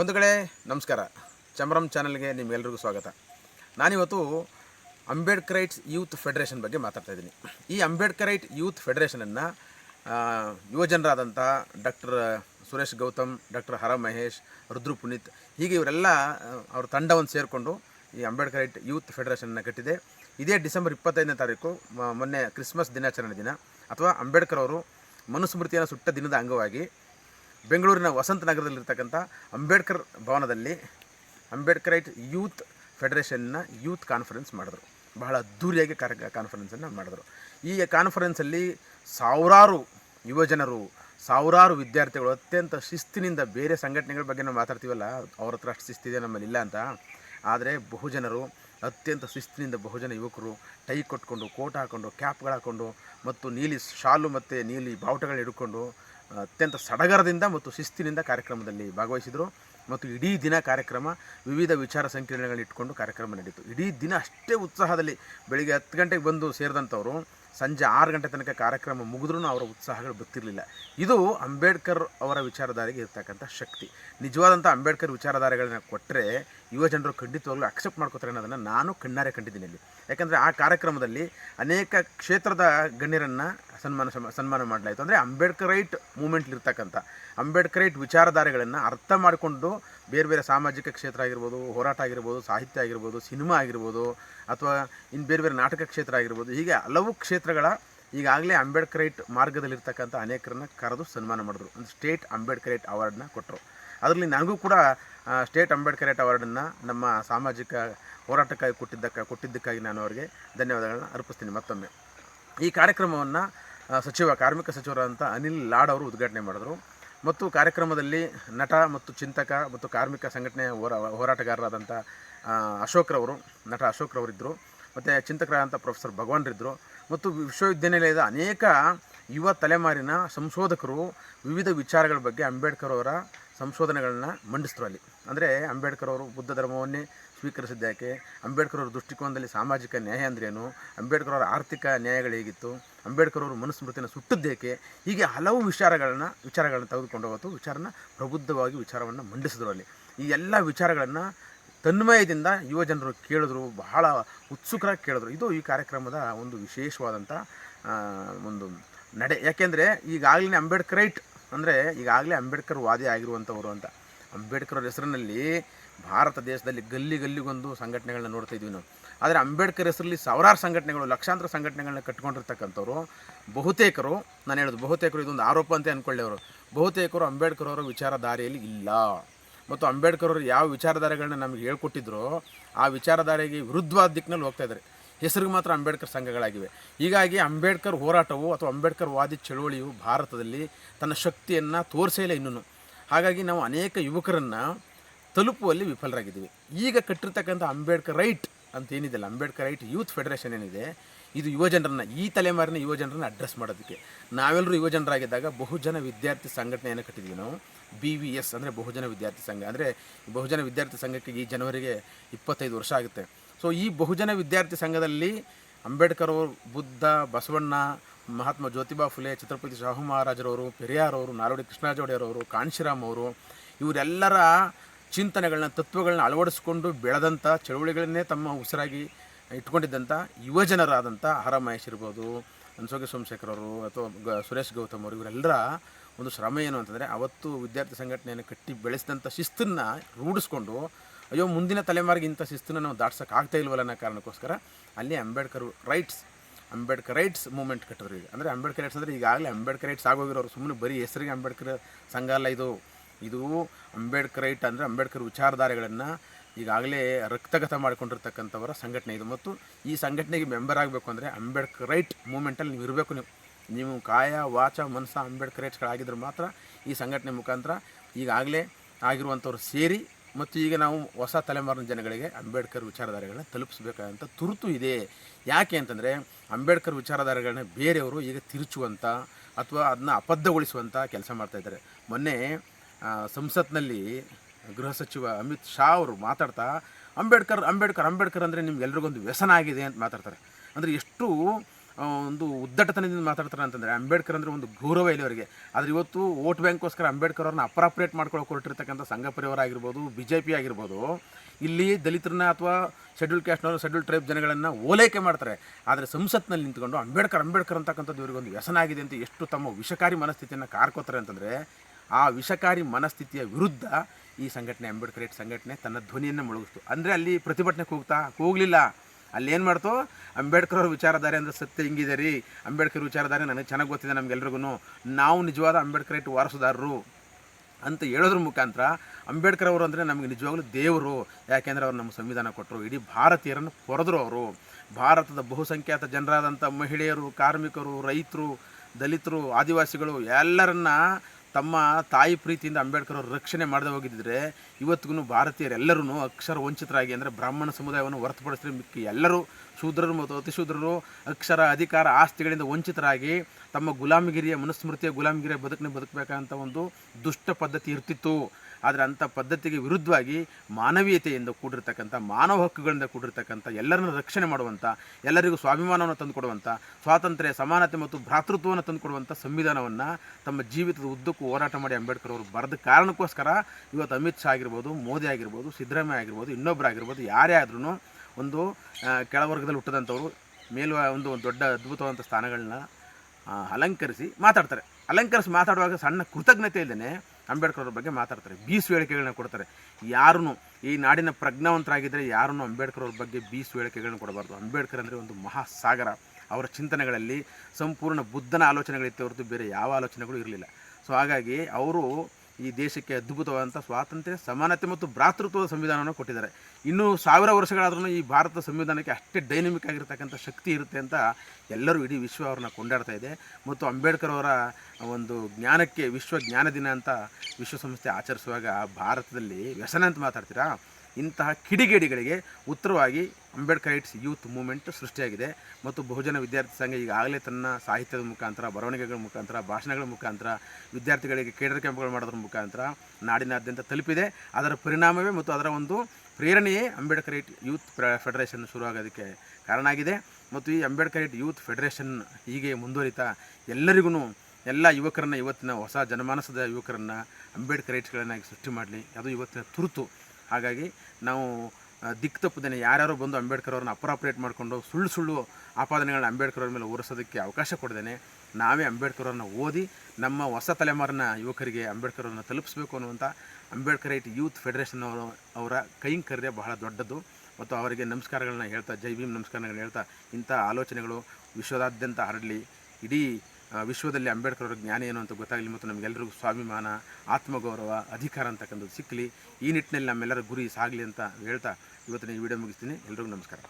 ಬಂಧುಗಳೇ, ನಮಸ್ಕಾರ. ಚಮರಂ ಚಾನಲ್ಗೆ ನಿಮ್ಗೆಲ್ರಿಗೂ ಸ್ವಾಗತ. ನಾನಿವತ್ತು ಅಂಬೇಡ್ಕರೈಟ್ಸ್ ಯೂತ್ ಫೆಡರೇಷನ್ ಬಗ್ಗೆ ಮಾತಾಡ್ತಾ ಇದ್ದೀನಿ. ಈ ಅಂಬೇಡ್ಕರೈಟ್ ಯೂತ್ ಫೆಡರೇಷನನ್ನು ಯುವಜನರಾದಂಥ ಡಾಕ್ಟರ್ ಸುರೇಶ್ ಗೌತಮ್, ಡಾಕ್ಟರ್ ಹರ ಮಹೇಶ್, ರುದ್ರು ಪುನೀತ್, ಹೀಗೆ ಇವರೆಲ್ಲ ಅವ್ರ ತಂಡವನ್ನು ಸೇರಿಕೊಂಡು ಈ ಅಂಬೇಡ್ಕರೈಟ್ ಯೂತ್ ಫೆಡರೇಷನ್ನ ಕಟ್ಟಿದೆ. ಇದೇ ಡಿಸೆಂಬರ್ ಇಪ್ಪತ್ತೈದನೇ ತಾರೀಕು ಮೊನ್ನೆ ಕ್ರಿಸ್ಮಸ್ ದಿನಾಚರಣೆ ದಿನ. ಅಥವಾ ಅಂಬೇಡ್ಕರ್ ಅವರು ಮನುಸ್ಮೃತಿಯನ್ನು ಸುಟ್ಟ ದಿನದ ಅಂಗವಾಗಿ ಬೆಂಗಳೂರಿನ ವಸಂತ ನಗರದಲ್ಲಿರ್ತಕ್ಕಂಥ ಅಂಬೇಡ್ಕರ್ ಭವನದಲ್ಲಿ ಅಂಬೇಡ್ಕರೈಟ್ ಯೂತ್ ಫೆಡರೇಷನ್ನ ಯೂತ್ ಕಾನ್ಫರೆನ್ಸ್ ಮಾಡಿದ್ರು. ಬಹಳ ಅದ್ದೂರಿಯಾಗಿ ಕಾರ್ಯ ಕಾನ್ಫರೆನ್ಸನ್ನು ಮಾಡಿದ್ರು. ಈ ಕಾನ್ಫರೆನ್ಸಲ್ಲಿ ಸಾವಿರಾರು ಯುವಜನರು, ಸಾವಿರಾರು ವಿದ್ಯಾರ್ಥಿಗಳು ಅತ್ಯಂತ ಶಿಸ್ತಿನಿಂದ ಬೇರೆ ಸಂಘಟನೆಗಳ ಬಗ್ಗೆ ನಾವು ಮಾತಾಡ್ತೀವಲ್ಲ, ಅವ್ರ ಹತ್ರ ಅಷ್ಟು ಶಿಸ್ತಿದೆ ನಮ್ಮಲ್ಲಿ ಇಲ್ಲ ಅಂತ. ಆದರೆ ಬಹುಜನರು, ಅತ್ಯಂತ ಶಿಸ್ತಿನಿಂದ ಬಹುಜನ ಯುವಕರು ಟೈ ಕೊಟ್ಕೊಂಡು, ಕೋಟ್ ಹಾಕ್ಕೊಂಡು ಕ್ಯಾಪ್ಗಳು ಹಾಕ್ಕೊಂಡು ಮತ್ತು ನೀಲಿ ಶಾಲು ಮತ್ತು ನೀಲಿ ಬಾವುಟಗಳನ್ನ ಹಿಡ್ಕೊಂಡು ಅತ್ಯಂತ ಸಡಗರದಿಂದ ಮತ್ತು ಶಿಸ್ತಿನಿಂದ ಕಾರ್ಯಕ್ರಮದಲ್ಲಿ ಭಾಗವಹಿಸಿದರು. ಮತ್ತು ಇಡೀ ದಿನ ಕಾರ್ಯಕ್ರಮ, ವಿವಿಧ ವಿಚಾರ ಸಂಕಿರಣಗಳನ್ನ ಇಟ್ಕೊಂಡು ಕಾರ್ಯಕ್ರಮ ನಡೆಯಿತು ಇಡೀ ದಿನ ಅಷ್ಟೇ ಉತ್ಸಾಹದಲ್ಲಿ ಬೆಳಿಗ್ಗೆ ಹತ್ತು ಗಂಟೆಗೆ ಬಂದು ಸೇರಿದಂಥವರು, ಸಂಜೆ ಆರು ಗಂಟೆ ತನಕ ಕಾರ್ಯಕ್ರಮ ಮುಗಿದ್ರೂ ಅವರ ಉತ್ಸಾಹಗಳು ಗೊತ್ತಿರಲಿಲ್ಲ ಇದು ಅಂಬೇಡ್ಕರ್ ಅವರ ವಿಚಾರಧಾರೆಗೆ ಇರ್ತಕ್ಕಂಥ ಶಕ್ತಿ. ನಿಜವಾದಂಥ ಅಂಬೇಡ್ಕರ್ ವಿಚಾರಧಾರೆಗಳನ್ನ ಕೊಟ್ಟರೆ ಯುವ ಜನರು ಖಂಡಿತವಾಗ್ಲೂ ಅಕ್ಸೆಪ್ಟ್ ಮಾಡ್ಕೋತಾರೆ ಅನ್ನೋದನ್ನು ನಾನು ಕಣ್ಣಾರೆ ಕಂಡಿದ್ದೀನಿ ಇಲ್ಲಿ ಯಾಕಂದರೆ ಆ ಕಾರ್ಯಕ್ರಮದಲ್ಲಿ ಅನೇಕ ಕ್ಷೇತ್ರದ ಗಣ್ಯರನ್ನು ಸನ್ಮಾನ ಸನ್ಮಾನ ಮಾಡಲಾಯಿತು. ಅಂದರೆ ಅಂಬೇಡ್ಕರೈಟ್ ಮೂಮೆಂಟ್ಲಿರ್ತಕ್ಕಂಥ ಅಂಬೇಡ್ಕರೈಟ್ ವಿಚಾರಧಾರೆಗಳನ್ನು ಅರ್ಥ ಮಾಡಿಕೊಂಡು ಬೇರೆ ಬೇರೆ ಸಾಮಾಜಿಕ ಕ್ಷೇತ್ರ ಆಗಿರ್ಬೋದು, ಹೋರಾಟ ಆಗಿರ್ಬೋದು, ಸಾಹಿತ್ಯ ಆಗಿರ್ಬೋದು, ಸಿನಿಮಾ ಆಗಿರ್ಬೋದು, ಅಥವಾ ಇನ್ನು ಬೇರೆ ಬೇರೆ ನಾಟಕ ಕ್ಷೇತ್ರ ಆಗಿರ್ಬೋದು, ಹೀಗೆ ಹಲವು ಕ್ಷೇತ್ರಗಳ ಈಗಾಗಲೇ ಅಂಬೇಡ್ಕರೈಟ್ ಮಾರ್ಗದಲ್ಲಿರ್ತಕ್ಕಂಥ ಅನೇಕರನ್ನ ಕರೆದು ಸನ್ಮಾನ ಮಾಡಿದ್ರು. ಒಂದು ಸ್ಟೇಟ್ ಅಂಬೇಡ್ಕರ್ ಅಂಬೇಡ್ಕರೈಟ್ ಅವಾರ್ಡನ್ನ ಕೊಟ್ಟರು ಅದರಲ್ಲಿ ನನಗೂ ಕೂಡ ಸ್ಟೇಟ್ ಅಂಬೇಡ್ಕರ್ ರೈಟ್ ಅವಾರ್ಡನ್ನು ನಮ್ಮ ಸಾಮಾಜಿಕ ಹೋರಾಟಕ್ಕಾಗಿ ಕೊಟ್ಟಿದ್ದಕ್ಕ, ಕೊಟ್ಟಿದ್ದಕ್ಕಾಗಿ ನಾನು ಅವರಿಗೆ ಧನ್ಯವಾದಗಳನ್ನ ಅರ್ಪಿಸ್ತೀನಿ ಮತ್ತೊಮ್ಮೆ. ಈ ಕಾರ್ಯಕ್ರಮವನ್ನು ಸಚಿವ, ಕಾರ್ಮಿಕ ಸಚಿವರಾದಂಥ ಅನಿಲ್ ಲಾಡ್ ಅವರು ಉದ್ಘಾಟನೆ ಮಾಡಿದರು. ಮತ್ತು ಕಾರ್ಯಕ್ರಮದಲ್ಲಿ ನಟ ಮತ್ತು ಚಿಂತಕ ಮತ್ತು ಕಾರ್ಮಿಕ ಸಂಘಟನೆ ಹೋರಾ ಹೋರಾಟಗಾರರಾದಂಥ ಅಶೋಕ್ರವರು ನಟ ಅಶೋಕ್ರವರಿದ್ದರು ಮತ್ತು ಚಿಂತಕರಾದಂಥ ಪ್ರೊಫೆಸರ್ ಭಗವಾನ್ರಿದ್ದರು ಮತ್ತು ವಿಶ್ವವಿದ್ಯಾನಿಲಯದ ಅನೇಕ ಯುವ ತಲೆಮಾರಿನ ಸಂಶೋಧಕರು ವಿವಿಧ ವಿಚಾರಗಳ ಬಗ್ಗೆ ಅಂಬೇಡ್ಕರ್ ಅವರ ಸಂಶೋಧನೆಗಳನ್ನ ಮಂಡಿಸಿದ್ರು ಅಲ್ಲಿ. ಅಂದರೆ ಅಂಬೇಡ್ಕರ್ ಅವರು ಬುದ್ಧ ಧರ್ಮವನ್ನೇ ಸ್ವೀಕರಿಸಿದ್ದಾಕೆ ಅಂಬೇಡ್ಕರ್ ಅವರ ದೃಷ್ಟಿಕೋನದಲ್ಲಿ ಸಾಮಾಜಿಕ ನ್ಯಾಯ ಅಂದ್ರೇನು ಅಂಬೇಡ್ಕರ್ ಅವರ ಆರ್ಥಿಕ ನ್ಯಾಯಗಳು ಹೇಗಿತ್ತು? ಅಂಬೇಡ್ಕರ್ ಅವರು ಮನುಸ್ಮೃತಿಯನ್ನು ಸುಟ್ಟದ್ದೇಕೆ ಹೀಗೆ ಹಲವು ವಿಚಾರಗಳನ್ನ, ವಿಚಾರಗಳನ್ನು ತೆಗೆದುಕೊಂಡು ಹೋಗ್ತು ವಿಚಾರನ ಪ್ರಬುದ್ಧವಾಗಿ ವಿಚಾರವನ್ನು ಮಂಡಿಸಿದ್ರು ಅಲ್ಲಿ. ಈ ಎಲ್ಲ ವಿಚಾರಗಳನ್ನು ತನ್ಮಯದಿಂದ ಯುವಜನರು ಕೇಳಿದ್ರು, ಬಹಳ ಉತ್ಸುಕರಾಗಿ ಕೇಳಿದ್ರು. ಇದು ಈ ಕಾರ್ಯಕ್ರಮದ ಒಂದು ವಿಶೇಷವಾದಂಥ ಒಂದು ನಡೆ ಯಾಕೆಂದರೆ ಈಗಾಗಲೇ ಅಂಬೇಡ್ಕರೈಟ್ ಅಂದರೆ ಈಗಾಗಲೇ ಅಂಬೇಡ್ಕರ್ ವಾದಿ ಆಗಿರುವಂಥವರು ಅಂತ. ಅಂಬೇಡ್ಕರ್ ಹೆಸರಿನಲ್ಲಿ ಭಾರತ ದೇಶದಲ್ಲಿ ಗಲ್ಲಿ ಗಲ್ಲಿಗೊಂದು ಸಂಘಟನೆಗಳನ್ನ ನೋಡ್ತಾ ಇದ್ವಿ ನಾವು. ಆದರೆ ಅಂಬೇಡ್ಕರ್ ಹೆಸರಲ್ಲಿ ಸಾವಿರಾರು ಸಂಘಟನೆಗಳು, ಲಕ್ಷಾಂತರ ಸಂಘಟನೆಗಳನ್ನ ಕಟ್ಕೊಂಡಿರ್ತಕ್ಕಂಥವ್ರು, ಬಹುತೇಕರು, ನಾನು ಹೇಳೋದು ಬಹುತೇಕರು ಇದೊಂದು ಆರೋಪ ಅಂತ ಅಂದ್ಕೊಳ್ಳಿ ಅವರು ಬಹುತೇಕರು ಅಂಬೇಡ್ಕರ್ ಅವರ ವಿಚಾರಧಾರೆಯಲ್ಲಿ ಇಲ್ಲ. ಮತ್ತು ಅಂಬೇಡ್ಕರ್ ಅವರು ಯಾವ ವಿಚಾರಧಾರೆಗಳನ್ನ ನಮಗೆ ಹೇಳ್ಕೊಟ್ಟಿದ್ರು ಆ ವಿಚಾರಧಾರೆಗೆ ವಿರುದ್ಧವಾದ ದಿಕ್ಕಿನಲ್ಲಿ ಹೋಗ್ತಾ ಇದ್ದಾರೆ. ಹೆಸರಿಗೆ ಮಾತ್ರ ಅಂಬೇಡ್ಕರ್ ಸಂಘಗಳಾಗಿವೆ. ಹೀಗಾಗಿ ಅಂಬೇಡ್ಕರ್ ಹೋರಾಟವು ಅಥವಾ ಅಂಬೇಡ್ಕರ್ ವಾದಿ ಚಳುವಳಿಯು ಭಾರತದಲ್ಲಿ ತನ್ನ ಶಕ್ತಿಯನ್ನು ತೋರಿಸೇ ಇಲ್ಲ ಇನ್ನೂ ಹಾಗಾಗಿ ನಾವು ಅನೇಕ ಯುವಕರನ್ನು ತಲುಪುವಲ್ಲಿ ವಿಫಲರಾಗಿದ್ದೀವಿ. ಈಗ ಕಟ್ಟಿರ್ತಕ್ಕಂಥ ಅಂಬೇಡ್ಕರ್ ರೈಟ್ ಅಂತ ಏನಿದೆಯಲ್ಲ ಅಂಬೇಡ್ಕರ್ ರೈಟ್ ಯೂತ್ ಫೆಡರೇಷನ್ ಏನಿದೆ, ಇದು ಯುವಜನರನ್ನ ಈ ತಲೆಮಾರಿನ ಯುವಜನರನ್ನ ಅಡ್ರೆಸ್ ಮಾಡೋದಕ್ಕೆ. ನಾವೆಲ್ಲರೂ ಯುವಜನರಾಗಿದ್ದಾಗ ಬಹುಜನ ವಿದ್ಯಾರ್ಥಿ ಸಂಘಟನೆಯನ್ನು ಕಟ್ಟಿದ್ವಿ ನಾವು. ಬಿ ವಿ ಎಸ್ ಅಂದರೆ ಬಹುಜನ ವಿದ್ಯಾರ್ಥಿ ಸಂಘ. ಅಂದರೆ ಬಹುಜನ ವಿದ್ಯಾರ್ಥಿ ಸಂಘಕ್ಕೆ ಈ ಜನವರಿಗೆ ಇಪ್ಪತ್ತೈದು ವರ್ಷ ಆಗುತ್ತೆ. ಸೊ ಈ ಬಹುಜನ ವಿದ್ಯಾರ್ಥಿ ಸಂಘದಲ್ಲಿ ಅಂಬೇಡ್ಕರ್ ಅವರು, ಬುದ್ಧ, ಬಸವಣ್ಣ, ಮಹಾತ್ಮ ಜ್ಯೋತಿಬಾ ಫುಲೆ, ಛತ್ರಪತಿ ಶಾಹು ಮಹಾರಾಜರವರು ಪೆರಿಯಾರವರು ನಾಲ್ವಡಿ ಕೃಷ್ಣರಾಜ ಕಾಂಶಿರಾಮ್ ಅವರು, ಇವರೆಲ್ಲರ ಚಿಂತನೆಗಳನ್ನ, ತತ್ವಗಳನ್ನ ಅಳವಡಿಸಿಕೊಂಡು ಬೆಳೆದಂಥ ಚಳುವಳಿಗಳನ್ನೇ ತಮ್ಮ ಉಸಿರಾಗಿ ಇಟ್ಕೊಂಡಿದ್ದಂಥ ಯುವಜನರಾದಂಥ ಹರ ಮಹೇಶ್ ಇರ್ಬೋದು ಅನ್ಸೋಗಿ ಸೋಮಶೇಖರ್ ಅವರು ಅಥವಾ ಗ, ಸುರೇಶ್ ಗೌತಮ್ ಅವರು, ಇವರೆಲ್ಲರ ಒಂದು ಶ್ರಮ ಏನು ಅಂತಂದರೆ, ಅವತ್ತು ವಿದ್ಯಾರ್ಥಿ ಸಂಘಟನೆಯನ್ನು ಕಟ್ಟಿ ಬೆಳೆಸಿದಂಥ ಶಿಸ್ತನ್ನು ರೂಢಿಸ್ಕೊಂಡು ಅಯ್ಯೋ, ಮುಂದಿನ ತಲೆಮಾರಿಗೆ ಇಂಥ ಶಿಸ್ತನ್ನು ನಾವು ದಾಟ್ಸೋಕೆ ಆಗ್ತಾ ಇಲ್ವಲ್ಲ ಅನ್ನೋ ಕಾರಣಕ್ಕೋಸ್ಕರ ಅಲ್ಲಿ Ambedkar rights Ambedkar rights movement ಕಟ್ಟಿದ್ರು ಈಗ. ಅಂದರೆ ಅಂಬೇಡ್ಕರ್ ರೈಟ್ಸ್ ಅಂದರೆ ಈಗಾಗಲೇ ಅಂಬೇಡ್ಕರ್ ರೈಟ್ಸ್ ಆಗೋಗಿರೋರು. ಸುಮ್ಮನೆ ಬರೀ ಹೆಸರಿಗೆ ಅಂಬೇಡ್ಕರ್ ಸಂಘ ಅಲ್ಲ ಇದು. ಇದು ಅಂಬೇಡ್ಕರ್ ರೈಟ್ ಅಂದರೆ ಅಂಬೇಡ್ಕರ್ ವಿಚಾರಧಾರೆಗಳನ್ನು ಈಗಾಗಲೇ ರಕ್ತಗತ ಮಾಡಿಕೊಂಡಿರ್ತಕ್ಕಂಥವರ ಸಂಘಟನೆ ಇದು. ಮತ್ತು ಈ ಸಂಘಟನೆಗೆ ಮೆಂಬರ್ ಆಗಬೇಕು ಅಂದರೆ ಅಂಬೇಡ್ಕರ್ ರೈಟ್ ಮೂಮೆಂಟಲ್ಲಿ ನೀವು ಇರಬೇಕು ನೀವು. ನೀವು ಕಾಯ, ವಾಚ, ಮನಸ್ಸ ಅಂಬೇಡ್ಕರ್ ರೈಟ್ಸ್ಗಳಾಗಿದ್ದರೆ ಮಾತ್ರ ಈ ಸಂಘಟನೆ ಮುಖಾಂತರ ಈಗಾಗಲೇ ಆಗಿರುವಂಥವ್ರು ಸೇರಿ ಮತ್ತು ಈಗ ನಾವು ಹೊಸ ತಲೆಮಾರಿನ ಜನಗಳಿಗೆ ಅಂಬೇಡ್ಕರ್ ವಿಚಾರಧಾರೆಗಳನ್ನ ತಲುಪಿಸ್ಬೇಕಾದಂಥ ತುರ್ತು ಇದೆ. ಯಾಕೆ ಅಂತಂದರೆ ಅಂಬೇಡ್ಕರ್ ವಿಚಾರಧಾರೆಗಳನ್ನ ಬೇರೆಯವರು ಈಗ ತಿರುಚುವಂಥ ಅಥವಾ ಅದನ್ನ ಅಬದ್ಧಗೊಳಿಸುವಂಥ ಕೆಲಸ ಮಾಡ್ತಾಯಿದ್ದಾರೆ ಮೊನ್ನೆ ಸಂಸತ್ನಲ್ಲಿ ಗೃಹ ಸಚಿವ ಅಮಿತ್ ಶಾ ಅವರು ಮಾತಾಡ್ತಾ, ಅಂಬೇಡ್ಕರ್ ಅಂಬೇಡ್ಕರ್ ಅಂಬೇಡ್ಕರ್ ಅಂದರೆ ನಿಮ್ಗೆ ಎಲ್ರಿಗೊಂದು ವ್ಯಸನ ಆಗಿದೆ ಅಂತ ಮಾತಾಡ್ತಾರೆ. ಅಂದರೆ ಎಷ್ಟು ಒಂದು ಉದ್ದಟತನದಿಂದ ಮಾತಾಡ್ತಾರೆ ಅಂತಂದರೆ ಅಂಬೇಡ್ಕರ್ ಅಂದರೆ ಒಂದು ಗೌರವ ಇಲ್ಲ ಅವರಿಗೆ. ಆದರೆ ಇವತ್ತು ವೋಟ್ ಬ್ಯಾಂಕ್ಗೋಸ್ಕರ ಅಂಬೇಡ್ಕರ್ ಅವ್ರನ್ನ ಅಪ್ರಾಪ್ರಿಯೇಟ್ ಮಾಡ್ಕೊಳ್ಳೋಕೆ ಹೊರಟಿರ್ತಕ್ಕಂಥ ಸಂಘ ಪರಿವಾರ ಆಗಿರ್ಬೋದು ಬಿ ಜೆ ಪಿ ಆಗಿರ್ಬೋದು, ಇಲ್ಲಿ ದಲಿತರನ್ನ ಅಥವಾ ಶೆಡ್ಯೂಲ್ ಕ್ಯಾಸ್ಟ್ನವರು ಶೆಡ್ಯೂಲ್ ಟ್ರೈಬ್ ಜನಗಳನ್ನು ಓಲೈಕೆ ಮಾಡ್ತಾರೆ. ಆದರೆ ಸಂಸತ್ನಲ್ಲಿ ನಿಂತ್ಕೊಂಡು ಅಂಬೇಡ್ಕರ್ ಅಂಬೇಡ್ಕರ್ ಅಂತಕ್ಕಂಥದ್ದು ಇವರಿಗೊಂದು ವ್ಯಸನ ಆಗಿದೆ ಅಂತ ಎಷ್ಟು ತಮ್ಮ ವಿಷಕಾರಿ ಮನಸ್ಥಿತಿಯನ್ನು ಕಾರ್ಕೋತಾರೆ ಅಂತಂದರೆ, ಆ ವಿಷಕಾರಿ ಮನಸ್ಥಿತಿಯ ವಿರುದ್ಧ ಈ ಸಂಘಟನೆ ಅಂಬೇಡ್ಕರೇಟ್ ಸಂಘಟನೆ ತನ್ನ ಧ್ವನಿಯನ್ನು ಮುಳುಗಿಸ್ತು. ಅಂದರೆ ಅಲ್ಲಿ ಪ್ರತಿಭಟನೆಗೆ ಹೋಗ್ತಾ ಹೋಗಲಿಲ್ಲ. ಅಲ್ಲಿ ಏನು ಮಾಡ್ತು? ಅಂಬೇಡ್ಕರ್ ಅವ್ರ ವಿಚಾರಧಾರೆ ಅಂದರೆ ಸತ್ಯ ಹಿಂಗಿದೆ ರೀ. ಅಂಬೇಡ್ಕರ್ ವಿಚಾರಧಾರೆ ನನಗೆ ಚೆನ್ನಾಗಿ ಗೊತ್ತಿದೆ ನಮಗೆಲ್ರಿಗೂ ನಾವು ನಿಜವಾದ ಅಂಬೇಡ್ಕರ್ ಇಟ್ಟು ವಾರಸುದಾರರು ಅಂತ ಹೇಳೋದ್ರ ಮುಖಾಂತರ ಅಂಬೇಡ್ಕರ್ ಅವರು ಅಂದರೆ ನಮಗೆ ನಿಜವಾಗ್ಲೂ ದೇವರು. ಯಾಕೆಂದರೆ ಅವರು ನಮ್ಮ ಸಂವಿಧಾನ ಕೊಟ್ಟರು ಇಡೀ ಭಾರತೀಯರನ್ನು ಪೊರೆದ್ರು ಅವರು. ಭಾರತದ ಬಹುಸಂಖ್ಯಾತ ಜನರಾದಂಥ ಮಹಿಳೆಯರು, ಕಾರ್ಮಿಕರು, ರೈತರು, ದಲಿತರು, ಆದಿವಾಸಿಗಳು ಎಲ್ಲರನ್ನ ತಮ್ಮ ತಾಯಿ ಪ್ರೀತಿಯಿಂದ ಅಂಬೇಡ್ಕರ್ ಅವರು ರಕ್ಷಣೆ ಮಾಡದೆ ಹೋಗಿದ್ದರೆ ಇವತ್ತಿಗೂ ಭಾರತೀಯರೆಲ್ಲರೂ ಅಕ್ಷರ ವಂಚಿತರಾಗಿ ಅಂದರೆ ಬ್ರಾಹ್ಮಣ ಸಮುದಾಯವನ್ನು ಹೊರತುಪಡಿಸಿದ್ರೆ ಮಿಕ್ಕಿ ಎಲ್ಲರೂ ಶೂದ್ರರು ಮತ್ತು ಅತಿಶೂದ್ರರು ಅಕ್ಷರ ಅಧಿಕಾರ ಆಸ್ತಿಗಳಿಂದ ವಂಚಿತರಾಗಿ ತಮ್ಮ ಗುಲಾಮಗಿರಿಯ ಮನುಸ್ಮೃತಿಯ ಗುಲಾಮಗಿರಿಯ ಬದುಕನ್ನ ಬದುಕಬೇಕಾದಂಥ ಒಂದು ದುಷ್ಟ ಪದ್ಧತಿ ಇರ್ತಿತ್ತು. ಆದರೆ ಅಂಥ ಪದ್ಧತಿಗೆ ವಿರುದ್ಧವಾಗಿ ಮಾನವೀಯತೆಯಿಂದ ಕೂಡಿರ್ತಕ್ಕಂಥ, ಮಾನವ ಹಕ್ಕುಗಳಿಂದ ಕೂಡಿರ್ತಕ್ಕಂಥ, ಎಲ್ಲರನ್ನು ರಕ್ಷಣೆ ಮಾಡುವಂಥ, ಎಲ್ಲರಿಗೂ ಸ್ವಾಭಿಮಾನವನ್ನು ತಂದುಕೊಡುವಂಥ, ಸ್ವಾತಂತ್ರ್ಯ, ಸಮಾನತೆ ಮತ್ತು ಭ್ರಾತೃತ್ವವನ್ನು ತಂದುಕೊಡುವಂಥ ಸಂವಿಧಾನವನ್ನು ತಮ್ಮ ಜೀವಿತದ ಉದ್ದಕ್ಕೂ ಹೋರಾಟ ಮಾಡಿ ಅಂಬೇಡ್ಕರ್ ಅವರು ಬರೆದ ಕಾರಣಕ್ಕೋಸ್ಕರ ಇವತ್ತು ಅಮಿತ್ ಶಾ ಆಗಿರ್ಬೋದು, ಮೋದಿ ಆಗಿರ್ಬೋದು, ಸಿದ್ದರಾಮಯ್ಯ ಆಗಿರ್ಬೋದು ಇನ್ನೊಬ್ಬರಾಗಿರ್ಬೋದು ಯಾರೇ ಆದ್ರೂ ಒಂದು ಕೆಳವರ್ಗದಲ್ಲಿ ಹುಟ್ಟದಂಥವ್ರು ಮೇಲು ಒಂದು ದೊಡ್ಡ ಅದ್ಭುತವಾದಂಥ ಸ್ಥಾನಗಳನ್ನ ಅಲಂಕರಿಸಿ ಮಾತಾಡ್ತಾರೆ. ಅಲಂಕರಿಸಿ ಮಾತಾಡುವಾಗ ಸಣ್ಣ ಕೃತಜ್ಞತೆ ಇಲ್ಲದೇ ಅಂಬೇಡ್ಕರ್ ಅವ್ರ ಬಗ್ಗೆ ಮಾತಾಡ್ತಾರೆ, ಬೀಸು ಹೇಳಿಕೆಗಳನ್ನ ಕೊಡ್ತಾರೆ. ಯಾರೂ ಈ ನಾಡಿನ ಪ್ರಜ್ಞಾವಂತರಾಗಿದ್ದರೆ ಯಾರೂ ಅಂಬೇಡ್ಕರ್ ಅವ್ರ ಬಗ್ಗೆ ಬೀಸು ಹೇಳಿಕೆಗಳನ್ನ ಕೊಡಬಾರ್ದು. ಅಂಬೇಡ್ಕರ್ ಅಂದರೆ ಒಂದು ಮಹಾಸಾಗರ. ಅವರ ಚಿಂತನೆಗಳಲ್ಲಿ ಸಂಪೂರ್ಣ ಬುದ್ಧನ ಆಲೋಚನೆಗಳಿತ್ತೆ ಹೊರತು ಬೇರೆ ಯಾವ ಆಲೋಚನೆಗಳು ಇರಲಿಲ್ಲ. ಸೊ ಹಾಗಾಗಿ ಅವರು ಈ ದೇಶಕ್ಕೆ ಅದ್ಭುತವಾದಂಥ ಸ್ವಾತಂತ್ರ್ಯ, ಸಮಾನತೆ ಮತ್ತು ಭ್ರಾತೃತ್ವದ ಸಂವಿಧಾನವನ್ನು ಕೊಟ್ಟಿದ್ದಾರೆ. ಇನ್ನೂ ಸಾವಿರ ವರ್ಷಗಳಾದ್ರೂ ಈ ಭಾರತ ಸಂವಿಧಾನಕ್ಕೆ ಅಷ್ಟೇ ಡೈನಮಿಕ್ ಆಗಿರ್ತಕ್ಕಂಥ ಶಕ್ತಿ ಇರುತ್ತೆ ಅಂತ ಎಲ್ಲರೂ ಇಡೀ ವಿಶ್ವ ಅವ್ರನ್ನ ಕೊಂಡಾಡ್ತಾ ಇದೆ. ಮತ್ತು ಅಂಬೇಡ್ಕರ್ ಅವರ ಒಂದು ಜ್ಞಾನಕ್ಕೆ ವಿಶ್ವ ಜ್ಞಾನ ದಿನ ಅಂತ ವಿಶ್ವಸಂಸ್ಥೆ ಆಚರಿಸುವಾಗ ಭಾರತದಲ್ಲಿ ವ್ಯಸನ ಅಂತ ಮಾತಾಡ್ತೀರಾ? ಇಂತಹ ಕಿಡಿಗೇಡಿಗಳಿಗೆ ಉತ್ತರವಾಗಿ ಅಂಬೇಡ್ಕರ್ ಅಂಬೇಡ್ಕರೈಟ್ಸ್ ಯೂತ್ ಮೂವ್ಮೆಂಟ್ ಸೃಷ್ಟಿಯಾಗಿದೆ. ಮತ್ತು ಬಹುಜನ ವಿದ್ಯಾರ್ಥಿ ಸಂಘ ಈಗಾಗಲೇ ತನ್ನ ಸಾಹಿತ್ಯದ ಮುಖಾಂತರ, ಬರವಣಿಗೆಗಳ ಮುಖಾಂತರ, ಭಾಷಣಗಳ ಮುಖಾಂತರ, ವಿದ್ಯಾರ್ಥಿಗಳಿಗೆ ಕೇಡರ್ ಕ್ಯಾಂಪ್ಗಳು ಮಾಡೋದ್ರ ಮುಖಾಂತರ ನಾಡಿನಾದ್ಯಂತ ತಲುಪಿದೆ. ಅದರ ಪರಿಣಾಮವೇ ಮತ್ತು ಅದರ ಒಂದು ಪ್ರೇರಣೆಯೇ ಅಂಬೇಡ್ಕರ್ ಅಂಬೇಡ್ಕರೈಟ್ ಯೂತ್ ಫೆಡರೇಷನ್ ಶುರುವಾಗೋದಕ್ಕೆ ಕಾರಣ ಆಗಿದೆ. ಮತ್ತು ಈ ಅಂಬೇಡ್ಕರ್ ಅಂಬೇಡ್ಕರೈಟ್ ಯೂತ್ ಫೆಡರೇಷನ್ ಹೀಗೆ ಮುಂದುವರಿತಾ ಎಲ್ಲರಿಗೂ ಎಲ್ಲ ಯುವಕರನ್ನು ಇವತ್ತಿನ ಹೊಸ ಜನಮಾನಸದ ಯುವಕರನ್ನು ಅಂಬೇಡ್ಕರ್ ಐಟ್ಸ್ಗಳನ್ನಾಗಿ ಸೃಷ್ಟಿ ಮಾಡಲಿ. ಅದು ಇವತ್ತಿನ ತುರ್ತು ಹಾಗಾಗಿ ನಾವು ದಿಕ್ಕ ತಪ್ಪದೇನೆ ಯಾರ್ಯಾರೋ ಬಂದು ಅಂಬೇಡ್ಕರ್ ಅವ್ರನ್ನ ಅಪ್ರಾಪ್ರೇಟ್ ಮಾಡಿಕೊಂಡು ಸುಳ್ಳು ಸುಳ್ಳು ಆಪಾದನೆಗಳನ್ನ ಅಂಬೇಡ್ಕರ್ ಅವ್ರ ಮೇಲೆ ಓರಿಸೋದಕ್ಕೆ ಅವಕಾಶ ಕೊಡ್ದೇನೆ ನಾವೇ ಅಂಬೇಡ್ಕರ್ ಅವ್ರನ್ನ ಓದಿ ನಮ್ಮ ಹೊಸ ತಲೆಮಾರಿನ ಯುವಕರಿಗೆ ಅಂಬೇಡ್ಕರ್ ಅವ್ರನ್ನ ತಲುಪಿಸಬೇಕು ಅನ್ನುವಂಥ ಅಂಬೇಡ್ಕರೈಟ್ ಯೂತ್ ಫೆಡರೇಷನ್ ಅವರು, ಅವರ ಕೈಂಕರ್ಯ ಬಹಳ ದೊಡ್ಡದು ಮತ್ತು ಅವರಿಗೆ ನಮಸ್ಕಾರಗಳನ್ನ ಹೇಳ್ತಾ, ಜೈ ಭೀಮ್ ನಮಸ್ಕಾರಗಳನ್ನ ಹೇಳ್ತಾ ಇಂಥ ಆಲೋಚನೆಗಳು ವಿಶ್ವದಾದ್ಯಂತ ಹರಡಲಿ. ಇಡೀ ವಿಶ್ವದಲ್ಲಿ ಅಂಬೇಡ್ಕರ್ ಅವರ ಜ್ಞಾನ ಏನು ಅಂತ ಗೊತ್ತಾಗಲಿ ಮತ್ತು ನಮಗೆಲ್ಲರಿಗೂ ಸ್ವಾಭಿಮಾನ, ಆತ್ಮಗೌರವ, ಅಧಿಕಾರ ಅಂತಕ್ಕಂಥದ್ದು ಸಿಕ್ಕಲಿ ಈ ನಿಟ್ಟಿನಲ್ಲಿ ನಮ್ಮೆಲ್ಲರ ಗುರಿ ಸಾಗಲಿ ಅಂತ ಹೇಳ್ತಾ ಇವತ್ತಿನ ಈ ವಿಡಿಯೋ ಮುಗಿಸ್ತೀನಿ. ಎಲ್ರಿಗೂ ನಮಸ್ಕಾರ.